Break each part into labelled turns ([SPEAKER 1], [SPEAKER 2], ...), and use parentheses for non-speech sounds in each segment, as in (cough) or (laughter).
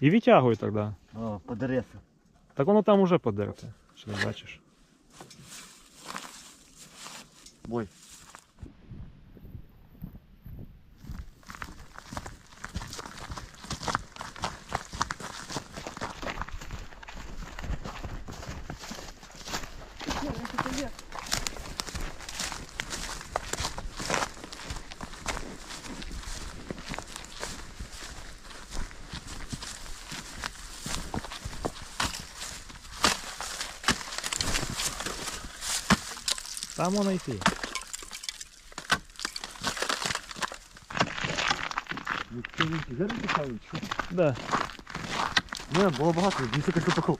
[SPEAKER 1] І витягуй тоді.
[SPEAKER 2] О, подереться.
[SPEAKER 1] Так воно там уже подерте. Що не бачиш?
[SPEAKER 2] Бой.
[SPEAKER 1] Там воно йти. Да.
[SPEAKER 2] Не, було багато, як тупаков.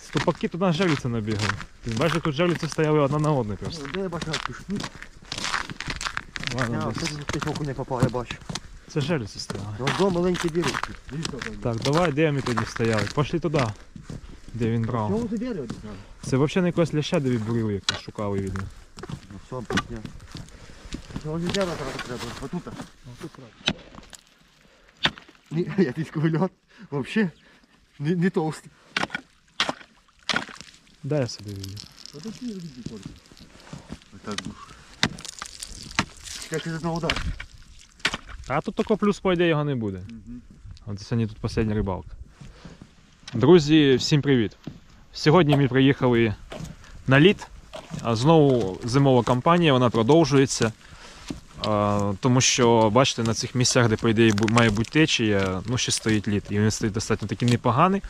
[SPEAKER 1] Ступаки туди жерліці набігали. Ти бачиш, тут жерліці стояли одна на одній просто.
[SPEAKER 2] Де я бачу? Ну,
[SPEAKER 1] Ладно,
[SPEAKER 2] я
[SPEAKER 1] десь.
[SPEAKER 2] не попав, я бачу.
[SPEAKER 1] Це жерліці стояли.
[SPEAKER 2] Роздо маленькі дірочки.
[SPEAKER 1] Так, давай, де ми тоді стояли? Пошли туди. Де він брав.
[SPEAKER 2] Чому ти дерево?
[SPEAKER 1] Це взагалі не якогось ляща, де відбурили, як шукали видно.
[SPEAKER 2] Ну все, пісня. Чого не дерево зараз треба? Отут. Ні, я тільки льот. Вообще не, не толстий.
[SPEAKER 1] Дай я собі відео.
[SPEAKER 2] А тут не только. Вот так душ. Как из одного удара.
[SPEAKER 1] А тут тільки плюс, по ідеї, його не буде. От сьогодні тут остання рибалка. Друзі, всім привіт! Сьогодні ми приїхали на лід. Знову зимова кампанія, вона продовжується. Тому що, бачите, на цих місцях, де, по ідеї, має бути течія, ну, ще стоїть лід. І він стоїть достатньо такий непоганий.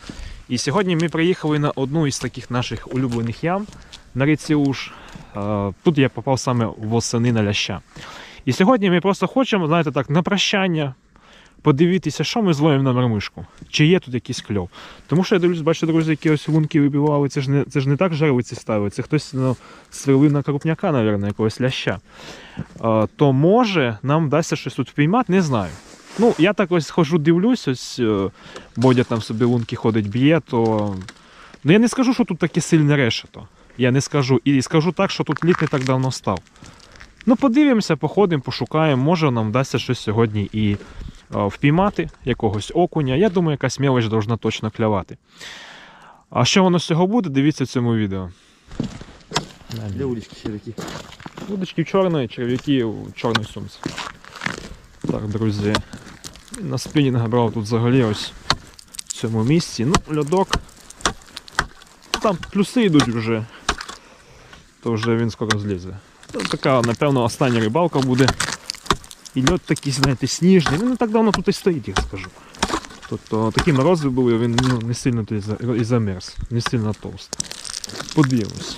[SPEAKER 1] І сьогодні ми приїхали на одну із таких наших улюблених ям на річці Уж. Тут я попав саме восени на ляща. І сьогодні ми просто хочемо, знаєте, так, на прощання подивитися, що ми зловимо на мармишку. Чи є тут якийсь кльов. Тому що я дивлюсь, бачите, друзі, які ось лунки вибивали, це ж не, це ж не так жерлиці ставить, це хтось ну, сверлив на крупняка, мабуть, якогось ляща. А, то може нам вдасться щось тут впіймати, не знаю. Ну, я так ось хожу, дивлюсь, ось е, Бодя там собі лунки ходить, б'є, то. Ну я не скажу, що тут таке сильне решето. Я не скажу. І скажу так, що тут лід не так давно став. Ну, подивимося, походимо, пошукаємо, може нам вдасться щось сьогодні і впіймати якогось окуня. Я думаю, якась мелоч должна точно клявати. А що воно з цього буде, дивіться в цьому відео.
[SPEAKER 2] Для улички червяки.
[SPEAKER 1] Удочки чорної, черв'яки у чорній сумці. Так, друзі. На спінінг брав тут взагалі ось в цьому місці. Ну, льодок. Там плюси йдуть вже. То вже він скоро злізе. Ну, така, напевно, остання рибалка буде. І льод такий, знаєте, сніжний. Він не так давно тут і стоїть, я скажу. Тобто такі морози були, він ну, не сильно тут і за- і замерз, не сильно товстий. Подивимось.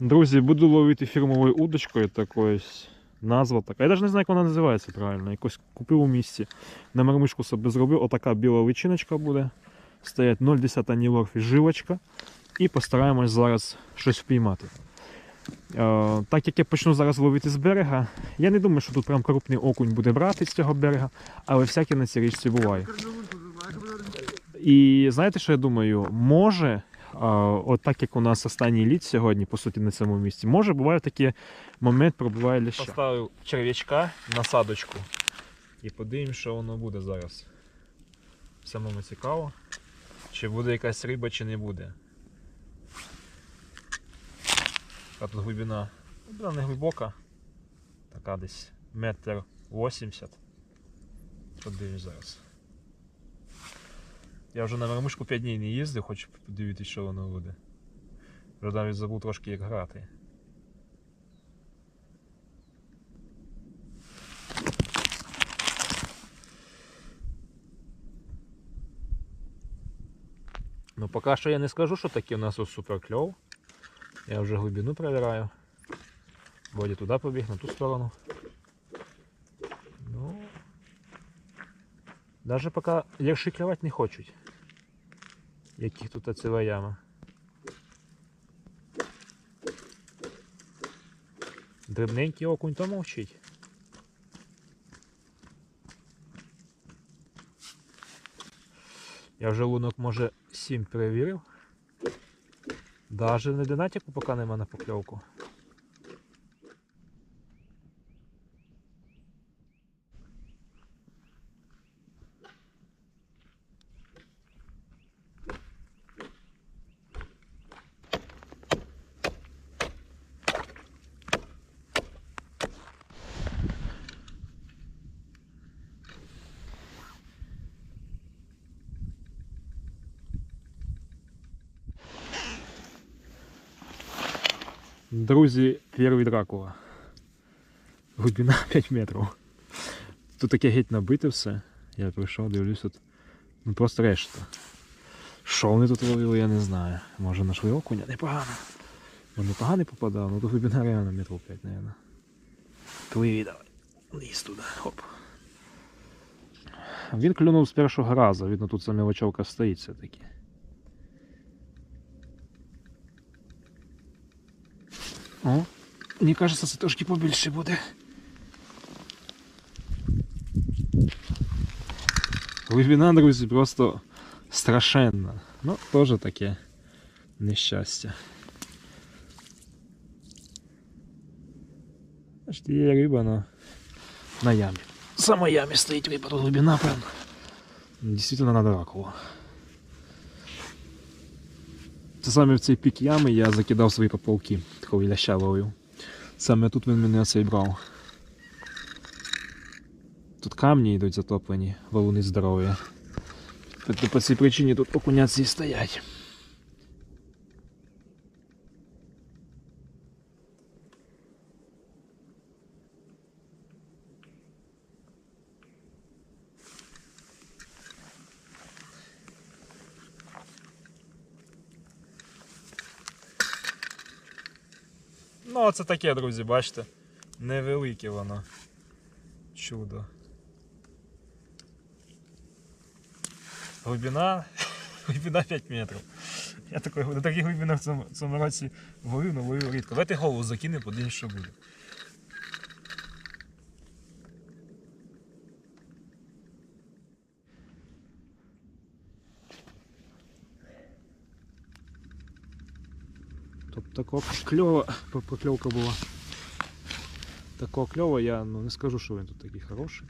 [SPEAKER 1] Друзі, буду ловити фірмовою удочкою такою. ось Назва така. Я навіть не знаю, як вона називається правильно. Якось купив у місці. На мармишку собі зробив. Отака біла личиночка буде. Стоять 0,10 нілорфі жилочка. І постараємось зараз щось впіймати. Е, так як я почну зараз ловити з берега, я не думаю, що тут прям крупний окунь буде брати з цього берега, але всяке на цій річці буває. І знаєте, що я думаю? Може, от так як у нас останній лід сьогодні, по суті, на цьому місці, може буває такий момент, пробуває ляща. Поставив черв'ячка насадочку і подивимось, що воно буде зараз. Самому цікаво, чи буде якась риба, чи не буде. А тут глибина, глибина не глибока, така десь метр вісімдесят. Подивимось зараз. Я вже на мармишку 5 днів не їздив, хочу подивитися, що воно буде. Вже навіть забув трошки як грати. Ну поки що я не скажу, що таке у нас ось супер кльов. Я вже глибину перевіряю. Бодя туди побіг, на ту сторону. Ну. Даже поки легше клювати не хочуть. Яких тут ціла яма. Дрібненький окунь то мовчить. Я вже лунок може 7 перевірив. Даже не динатіку поки нема на покльовку. Друзі, перший Дракула. Глибина 5 (laughs) метрів. Тут таке геть набите все. Я прийшов, дивлюсь тут. Ну просто решта. Що вони тут ловили, я не знаю. Може нашли окуня? Непогано. Ну непогано попадав, ну тут глибина реально метрів 5, мабуть. Пливі давай. Лізь туди, хоп. Він клюнув з першого разу, видно, тут ця мілочовка стоїть все-таки. мені кажеться, це трошки побільше буде. Глибина, друзі, просто страшенна. Ну, теж таке нещастя. Аж є риба на, на ямі. Сама ямі стоїть риба, тут глибина, певно. Дійсно на дракулу. Це саме в цей пік ями я закидав свої поплавки, коли ляща ловив. Саме тут він мене цей брав. Тут камні йдуть затоплені, валуни здорові. Тобто по цій причині тут окуняці стоять. Ну, оце таке, друзі, бачите. Невелике воно. Чудо. Глибина. (laughs) Глибина 5 метрів. Я такої, на таких глибинах в цьому, цьому році ловив, але ловив рідко. Давайте голову закинемо, подивимось, що буде. Такого кльова покльовка була. Такого кльова я ну, не скажу, що він тут такий хороший.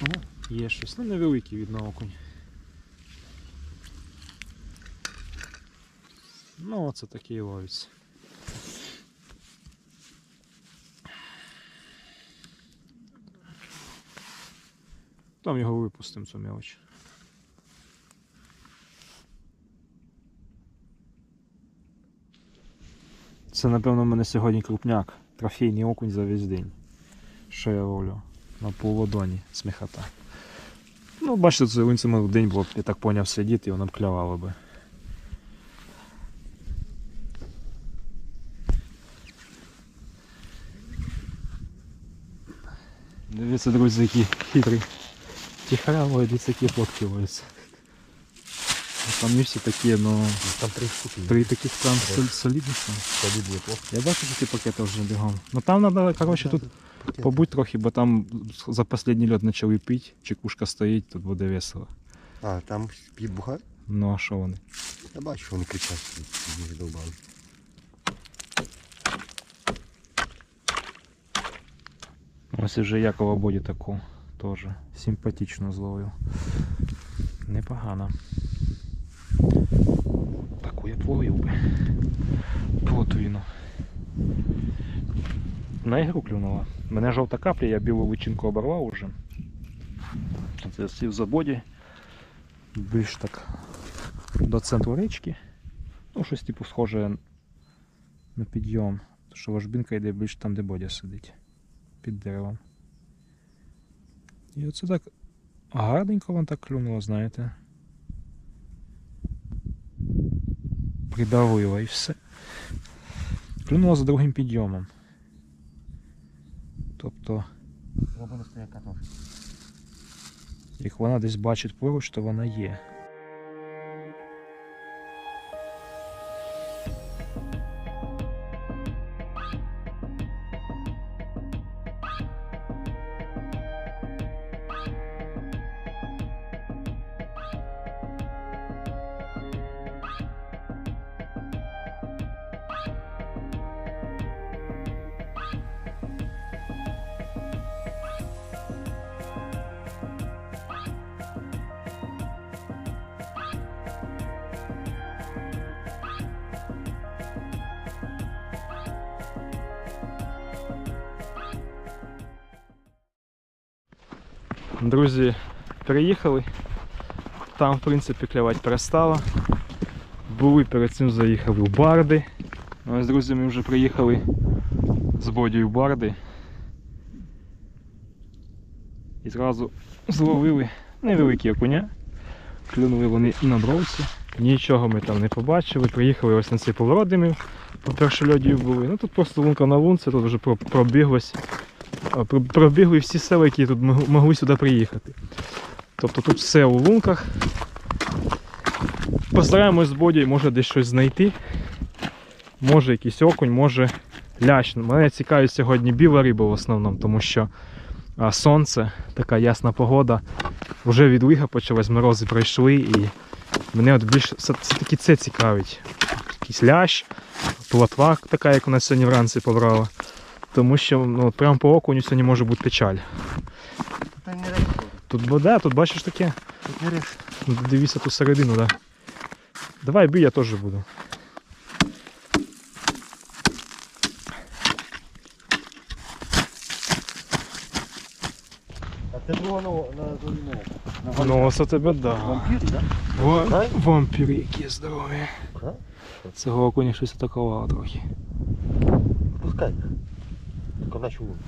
[SPEAKER 1] О, є щось. Ну невеликий від окунь. Ну оце такий ловиться. Там його випустимо цю мелочь. Це, напевно, в мене сьогодні крупняк. Трофейний окунь за весь день. Що я ловлю? На полуладоні сміхота. Ну, бачите, це в день було я так поняв, сидіти і воно б клювало би. Дивіться, друзі, які хитрі. Тихоряло, дивіться, які фотки ловляться. Там не всі такі, ну...
[SPEAKER 2] Там три штуки.
[SPEAKER 1] Три таких там солідних.
[SPEAKER 2] Солідні плохо.
[SPEAKER 1] Я бачу, що ті пакети вже бігом. Ну там треба, коротше, тут побудь трохи, бо там за останній льот почали пити, чекушка стоїть, тут буде весело.
[SPEAKER 2] А, там п'ють бухар?
[SPEAKER 1] Ну а що вони?
[SPEAKER 2] Я бачу, вони кричать. Не задовбали.
[SPEAKER 1] Ось вже Якова Боді таку теж симпатично зловив. Непогано. Я б ловив би. Плотвіну. На ігру клюнула. Мене жовта капля, я білу личинку оборвав уже. Я сів за боді. Більш так до центру річки. Ну, щось типу схоже на підйом. Тому що ложбинка йде більш там, де бодя сидить під деревом. І оце так гарненько вон так клюнуло, знаєте. Придавило і все. Клюнуло за другим підйомом. Тобто, як вона десь бачить поруч, то вона є. Друзі, переїхали. Там, в принципі, клювати перестало. були, перед цим заїхали в Барди. Ну, Ось, друзі, ми вже приїхали з Бодію в Барди. І зразу зловили невеликі окуня. Клюнули вони на бровці. Нічого ми там не побачили. Приїхали ось на цей поворот, ми по першольодію були. Ну тут просто лунка на лунці, тут вже про- пробіглось. Пробігли всі села, які тут могли сюди приїхати. Тобто тут все у лунках. Постараємось з Бодією, може десь щось знайти. Може якийсь окунь, може лящ. Мене цікавить сьогодні біла риба в основному, тому що сонце, така ясна погода. Вже відлига почалась, морози пройшли і мене от більше все-таки це цікавить. Якийсь лящ, плотва така, як у нас сьогодні вранці побрала. Тому що ну, прямо по окуню сьогодні може бути печаль.
[SPEAKER 2] Та не.
[SPEAKER 1] Тут буде, тут бачиш таке.
[SPEAKER 2] Тут не.
[SPEAKER 1] Ну, Дивіться ту середину, да. Давай бій, я теж буду.
[SPEAKER 2] А це друга на, золіного.
[SPEAKER 1] Ну, ось тебе да.
[SPEAKER 2] вампір, так? Дай.
[SPEAKER 1] Вампір які здорові.
[SPEAKER 2] Да?
[SPEAKER 1] Цього окуня щось атакувало трохи.
[SPEAKER 2] Пускай. Тільки в нашу лунку.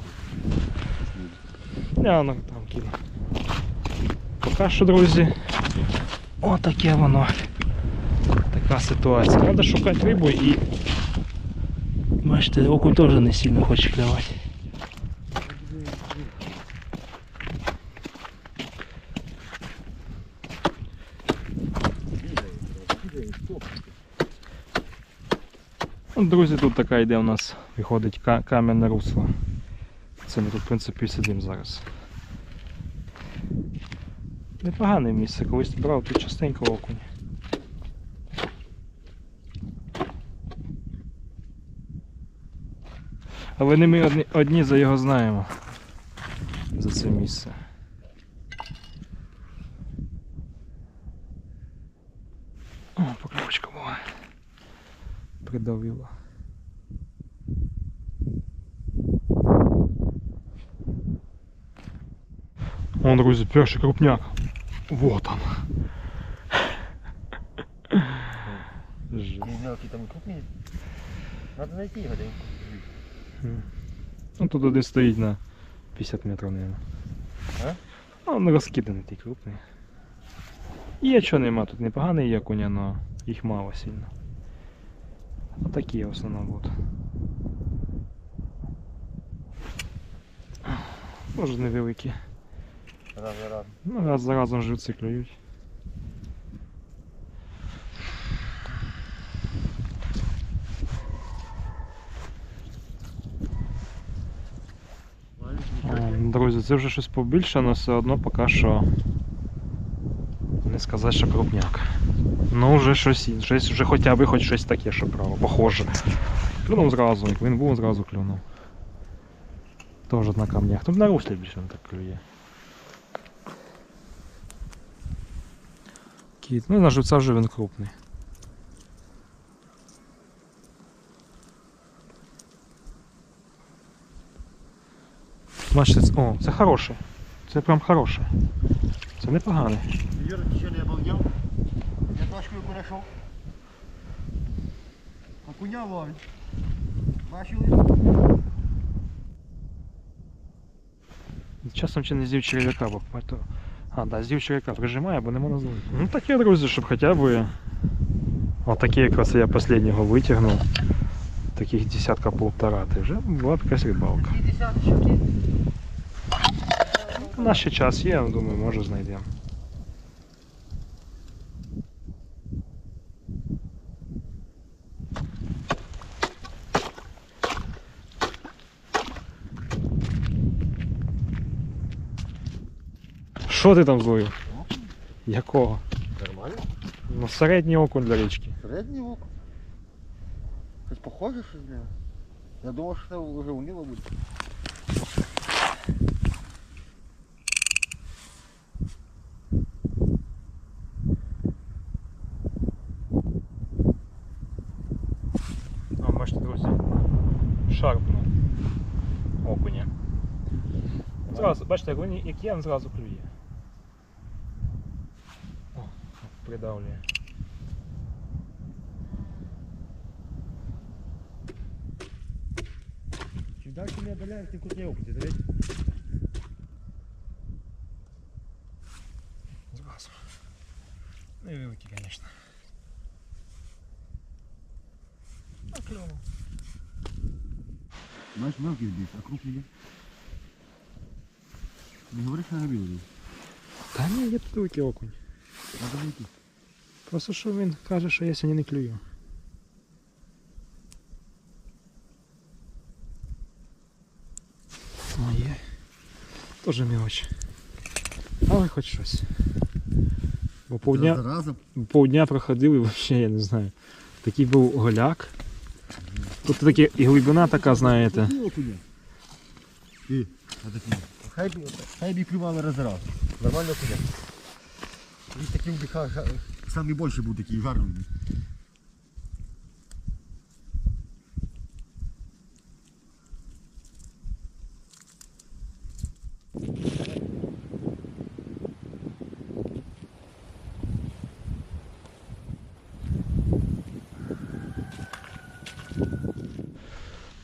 [SPEAKER 1] Я ну там кину. Поки що, друзі. Отаке воно. Така ситуація. Треба шукати рибу і. Бачите, окунь теж не сильно хоче клювати. Ну, Друзі, тут така йде у нас виходить ка- кам'яне русло. Це ми тут, в принципі, сидимо зараз. Непогане місце, колись брав тут частенько окунь. Але не ми одні, одні за його знаємо. За це місце. О, покльовочка була. Придавила. Вон, друзі, перший крупняк. Вот он. Жесть.
[SPEAKER 2] Не знаю, які там крупні. Надо знайти його де.
[SPEAKER 1] Ну тут один стоїть на 50 метрів, наверное.
[SPEAKER 2] А?
[SPEAKER 1] А він розкиданий такий крупний. Є чого нема, тут непоганий є коня, але їх мало сильно. А такі в основному будуть. Може невеликі.
[SPEAKER 2] Раз за раз.
[SPEAKER 1] Ну, раз за разом живці клюють. Друзі, це вже щось побільше, але все одно поки що не сказати, що крупняк. Ну, вже щось, інше, щось вже хоча б хоч щось таке, що право, похоже. Клюнув зразу, як він був, зразу клюнув. Тоже на камнях. Тут на руслі більше не так клює. Кіт. Ну, на живця вже він крупний. Бачите, це- о, це хороше. Це прям хороше. Це непогане.
[SPEAKER 2] Юра, ти що не обалдел? Я яку знайшов. Окуня ловить. Бачили?
[SPEAKER 1] Часом чи не з'їв черв'яка, бо то... А, да, з'їв черв'яка, прижимає, бо не можна зловити. Ну таке, друзі, щоб хоча б. Отакі якраз я останнього витягнув. Таких десятка полтора. Ти вже була б якась рибалка. У нас ще час є, я думаю, може знайдемо. Що ти там зловив? Якого?
[SPEAKER 2] Нормально.
[SPEAKER 1] Ну, середній окунь для річки.
[SPEAKER 2] Середній око. Щось похоже, щось не. Я думав, що це вже унило буде.
[SPEAKER 1] бачите, як я він зразу клює. О, придавлює.
[SPEAKER 2] Чим далі ми віддаляємо, тим тут не опиті, дивіться.
[SPEAKER 1] Зразу. Ну, Невеликий, звісно. А кльово.
[SPEAKER 2] Знаєш, мелкий більше, а крупний є. Не говоришь, что набил здесь?
[SPEAKER 1] Та ні, є тут великий окунь.
[SPEAKER 2] Надо найти.
[SPEAKER 1] Просто що він каже, що я сьогодні не клюю. Моє. Теж мілоч. Але хоч щось. Бо
[SPEAKER 2] Раз за
[SPEAKER 1] проходив і взагалі я не знаю. Такий був голяк. Тут такі і глибина така, знаєте.
[SPEAKER 2] И, а. Хай бы, хай бы клювало раз за раз. Нормально окуня. И таким бы ха- ха- самый больший был такие жарные.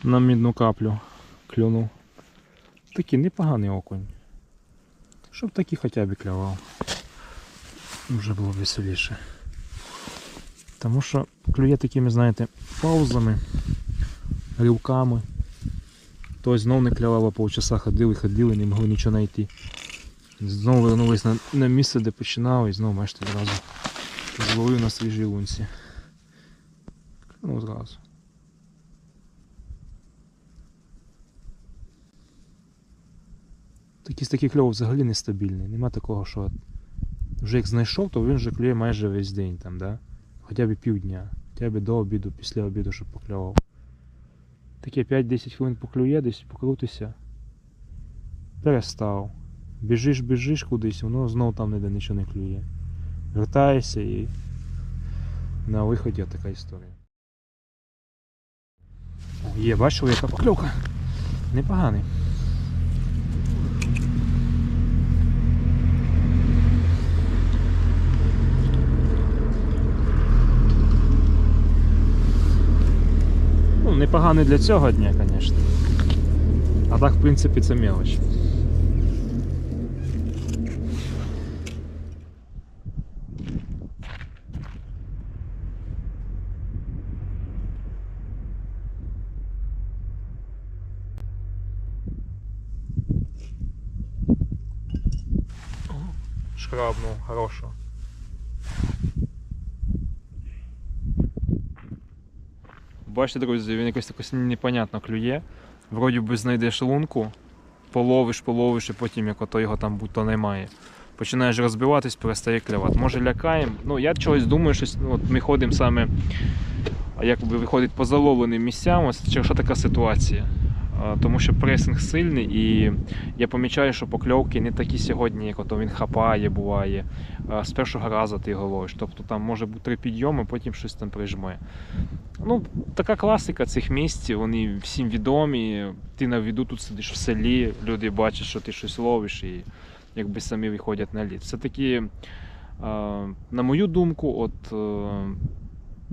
[SPEAKER 1] На мідну каплю клюнув. Такий непоганий окунь. Щоб такий хоча б клював. Вже було б веселіше. Тому що клює такими, знаєте, паузами, ривками. Тобто знов не клювало, полчаса ходили, ходили, не могли нічого знайти. Знову вернулись на, на місце, де починав, і знову бачите одразу зловив на свіжій лунці. Ну, зразу. Такий такий кльов взагалі нестабільний. Нема такого, що вже як знайшов, то він вже клює майже весь день там, да? Хоча б півдня, хоча б до обіду, після обіду, щоб покльовав. Таке 5-10 хвилин поклює, десь покрутися. Перестав. Біжиш, біжиш кудись, воно знов там ніде нічого не клює. Вертаєшся і на виході така історія. Є, бачили, яка покльовка. Непоганий. Непоганий для цього дня, звісно. А так, в принципі, це мелоч. Шкрабнув, хорошо. Бачите, друзі, він якось якось непонятно клює. Вроді би знайдеш лунку, половиш, половиш, і потім як ото його там будь-то немає. Починаєш розбиватись, перестає клювати. Може лякаємо. Ну, я чогось думаю, що ну, от ми ходимо саме, а як виходить по заловленим місцям, ось що така ситуація. А, Тому що пресинг сильний і я помічаю, що покльовки не такі сьогодні, як ото він хапає, буває. З першого разу ти його ловиш. Тобто там може бути три підйоми, потім щось там прижме. Ну, така класика цих місць, вони всім відомі. Ти на віду тут сидиш в селі, люди бачать, що ти щось ловиш, і якби самі виходять на лід. Все-таки, е, на мою думку, от е,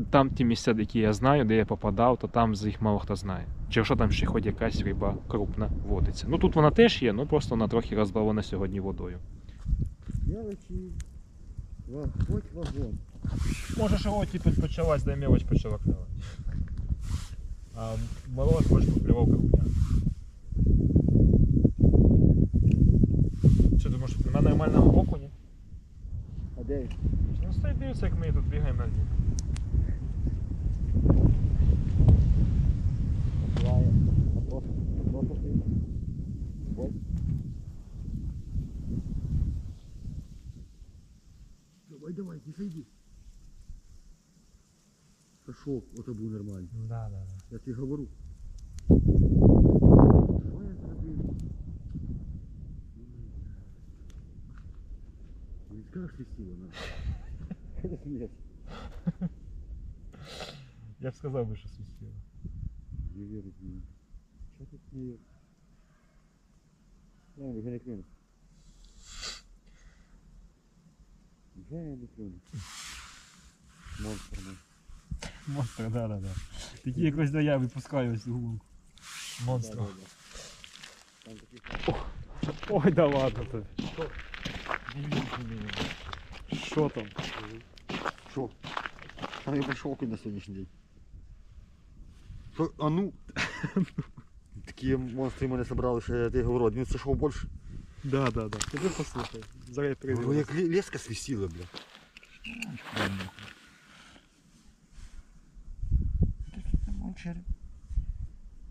[SPEAKER 1] там ті місця, які я знаю, де я попадав, то там з їх мало хто знає. Чи якщо там ще хоч якась риба крупна водиться. Ну тут вона теж є, ну просто вона трохи розбавлена сьогодні водою.
[SPEAKER 2] Мелочи. Во, хоть вагон.
[SPEAKER 1] Може, що от типу почалась, де мелоч почала клювати. А мороз більш поклював крупня. Що думаєш, тут нема нормального окуня?
[SPEAKER 2] А де? він?
[SPEAKER 1] Ну стой дивиться, як ми тут бігаємо на дні.
[SPEAKER 2] Лає. А просто, просто ти. Ой. Давай, давай, тихо йди. Хорошо, ото був нормально.
[SPEAKER 1] Да, да, да.
[SPEAKER 2] Я тебе говорю. Давай я зроблю. Не скажешь ты сила, на. Нет,
[SPEAKER 1] Я б сказав би, що свистіло.
[SPEAKER 2] не верить мне. Что тут не верит? Я не не клюну. Я не клюну. Монстр мой.
[SPEAKER 1] Монстр, да, да, да. Такі якось да я випускаю ось цю гулку. Монстра.
[SPEAKER 2] Там таких
[SPEAKER 1] Ой, да ладно тобі. Що там?
[SPEAKER 2] Що? Там я прийшов на сьогоднішній день. А ну? (laughs) Такі монстри мене зібрали, що я ти говорю, один сошов більше.
[SPEAKER 1] Да, да, да. Ти послухай. Зараз я
[SPEAKER 2] Ну, як леска свистіла, бля.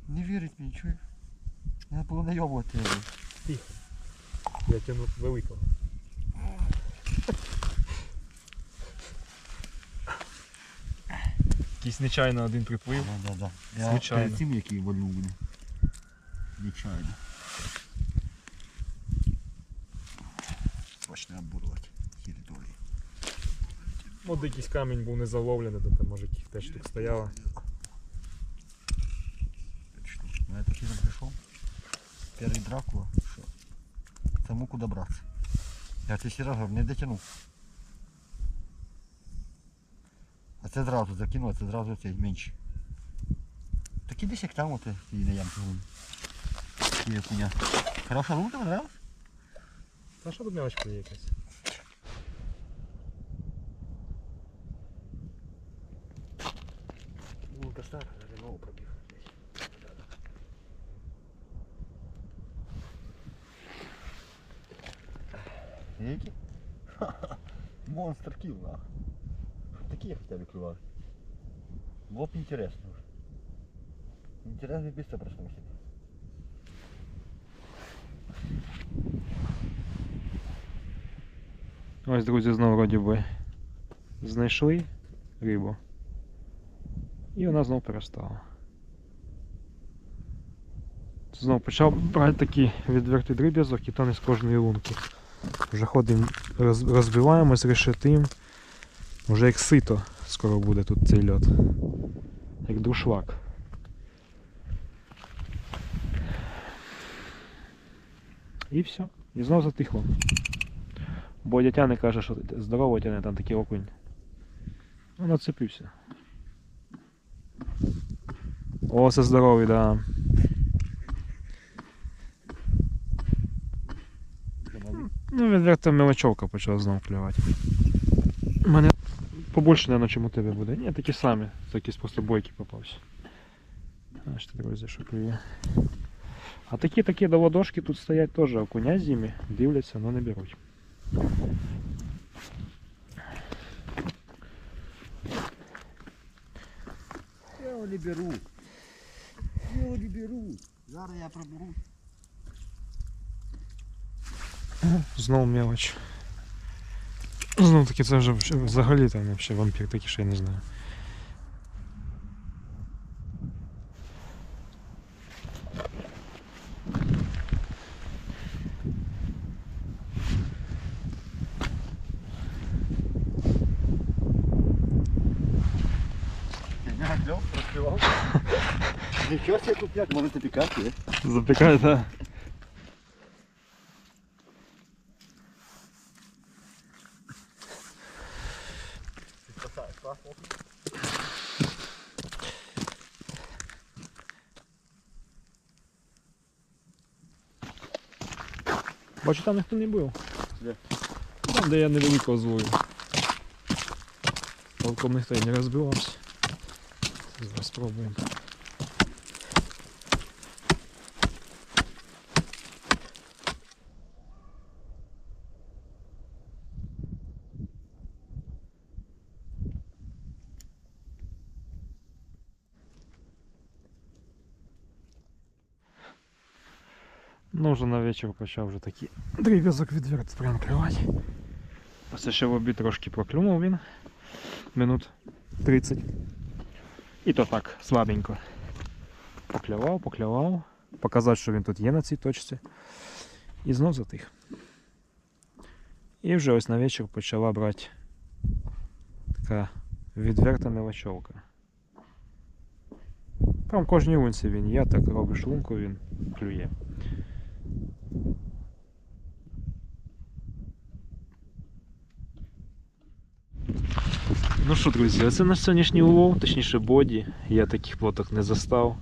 [SPEAKER 2] Не вірить мені, чуєш? Треба було найобувати.
[SPEAKER 1] Я тяну великого. Якийсь нечайно один приплив.
[SPEAKER 2] Да, да, да. Я
[SPEAKER 1] Звичайно.
[SPEAKER 2] перед цим, який вольнув буде. Нечайно. Точно обурувати територію.
[SPEAKER 1] От якийсь камінь був не заловлений, то там може теж штук стояло.
[SPEAKER 2] Точно. Ну, я такий прийшов. Перший Дракула. Що? Тому куди братися. Я раз говорю, не дотягнув. А це зразу закинув, а це зразу цей менше. Так іди як там от і на ямку. Є куня. Хороша лука, понравилась?
[SPEAKER 1] Що тут є якась?
[SPEAKER 2] Лунка стара, Такі я хотя бы клював. Вот интересно уже. Интересно быстро просто мыслить.
[SPEAKER 1] Ось, друзі, знову вроді би знайшли рибу. І вона знову перестала. Знову почав брати такий відвертий дріб'язок і то не з кожної лунки. Вже ходимо, роз, розбиваємось, решетим. Вже як сито скоро буде тут цей льот. Як душлак. І все. І знову затихло. Бо дядя не каже, що здорово тяне, там такий окунь. Ну, нацепився. О, це здоровий, да. Ну, відверта мелочовка почала знову клювати. У мене побольше, наверное, чим у тебе буде. Ні, такі самі. Це якісь просто бойки попався. Бачите, друзі, що клює. А такі такі до ладошки тут стоять теж окуня зимі, дивляться, але не беруть.
[SPEAKER 2] Я його не беру. Я його не беру. Зараз я проберу.
[SPEAKER 1] Знову мелоч. Знову таки це вже вж- взагалі там вообще вампір такий, що я не знаю. (laughs)
[SPEAKER 2] Нічого себе тут як, може запікати, е?
[SPEAKER 1] Запікає, Бачу, там ніхто не був.
[SPEAKER 2] Де?
[SPEAKER 1] Там, де я невеликого звою. Толком ніхто і не розбивався. Зараз спробуємо. Ну, вже на вечір почав вже такий дріб'язок відверт прям клювати. Ось ще в обід трошки проклюнув він. Минут 30. І то так, слабенько. Поклював, поклював. Показати, що він тут є на цій точці. І знов затих. І вже ось на вечір почала брати така відверта мелочовка. Там кожній лунці він є, так робиш лунку, він клює. Ну що, друзі, оце наш сьогоднішній улов, точніше боді. Я таких плоток не застав.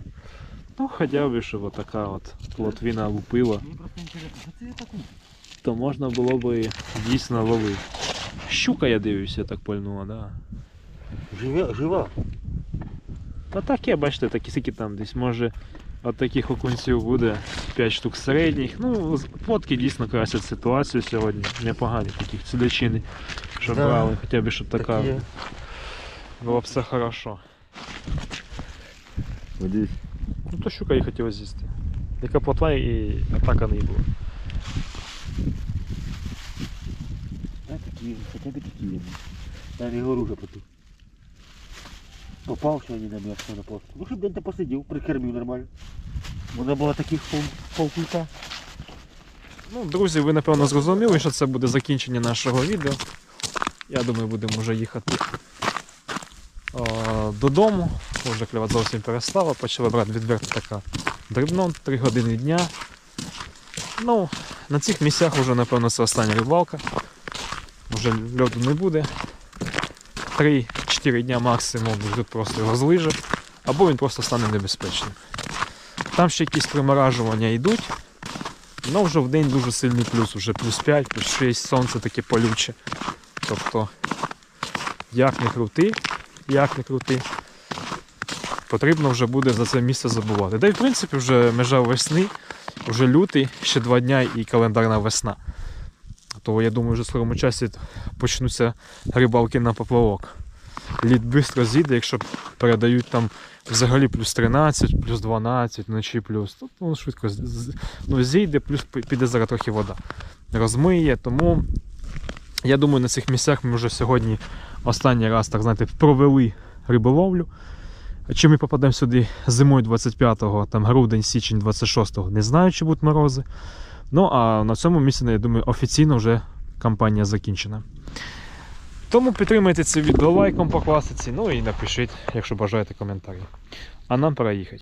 [SPEAKER 1] Ну, хоча б, щоб така от плотвіна лупила, то можна було б дійсно ловити. Щука, я дивлюся, так пальнула, да.
[SPEAKER 2] Жива, жива.
[SPEAKER 1] Та таке, бачите, такі скільки там десь може от таких окунців буде 5 штук середніх. Ну, фотки дійсно красять ситуацію сьогодні. Непогані таких судачини, що
[SPEAKER 2] Да.
[SPEAKER 1] брали, хоча б щоб така
[SPEAKER 2] Такі
[SPEAKER 1] було б все хорошо.
[SPEAKER 2] Надіюсь.
[SPEAKER 1] Ну то щука і хотіла з'їсти. Яка плотва і атака не була.
[SPEAKER 2] А такі, хоча б такі. Я не говорю вже про. Попав сьогодні на м'ясо на пост. Ну, щоб день ти посидів, прикормив нормально. Вона була таких пол, полкулька.
[SPEAKER 1] Ну, друзі, ви напевно зрозуміли, що це буде закінчення нашого відео. Я думаю, будемо вже їхати о, додому. Вже клювати зовсім перестало. Почала брати відверто така дрібно, 3 години дня. Ну, на цих місцях вже, напевно, це остання рибалка. Вже льоду не буде. 3-4 дня максимум тут просто його злиже, або він просто стане небезпечним. Там ще якісь приморажування йдуть. Ну, вже в день дуже сильний плюс, вже плюс 5, плюс 6, сонце таке полюче. Тобто, як не крути, як не крути, потрібно вже буде за це місце забувати. Да й в принципі вже межа весни, вже лютий, ще два дня і календарна весна. То я думаю, вже в скорому часі почнуться рибалки на поплавок. Лід швидко зійде, якщо передають там взагалі плюс 13, плюс 12, вночі плюс. Тут воно швидко ну, зійде, плюс піде зараз трохи вода. Розмиє, тому я думаю, на цих місцях ми вже сьогодні останній раз, так знаєте, провели риболовлю. Чи ми попадемо сюди зимою 25-го, там грудень, січень 26-го, не знаю, чи будуть морози. Ну а на цьому місці, я думаю, офіційно вже кампанія закінчена. Тому підтримайте це відео лайком по класиці, ну і напишіть, якщо бажаєте коментарі. А нам пора їхати.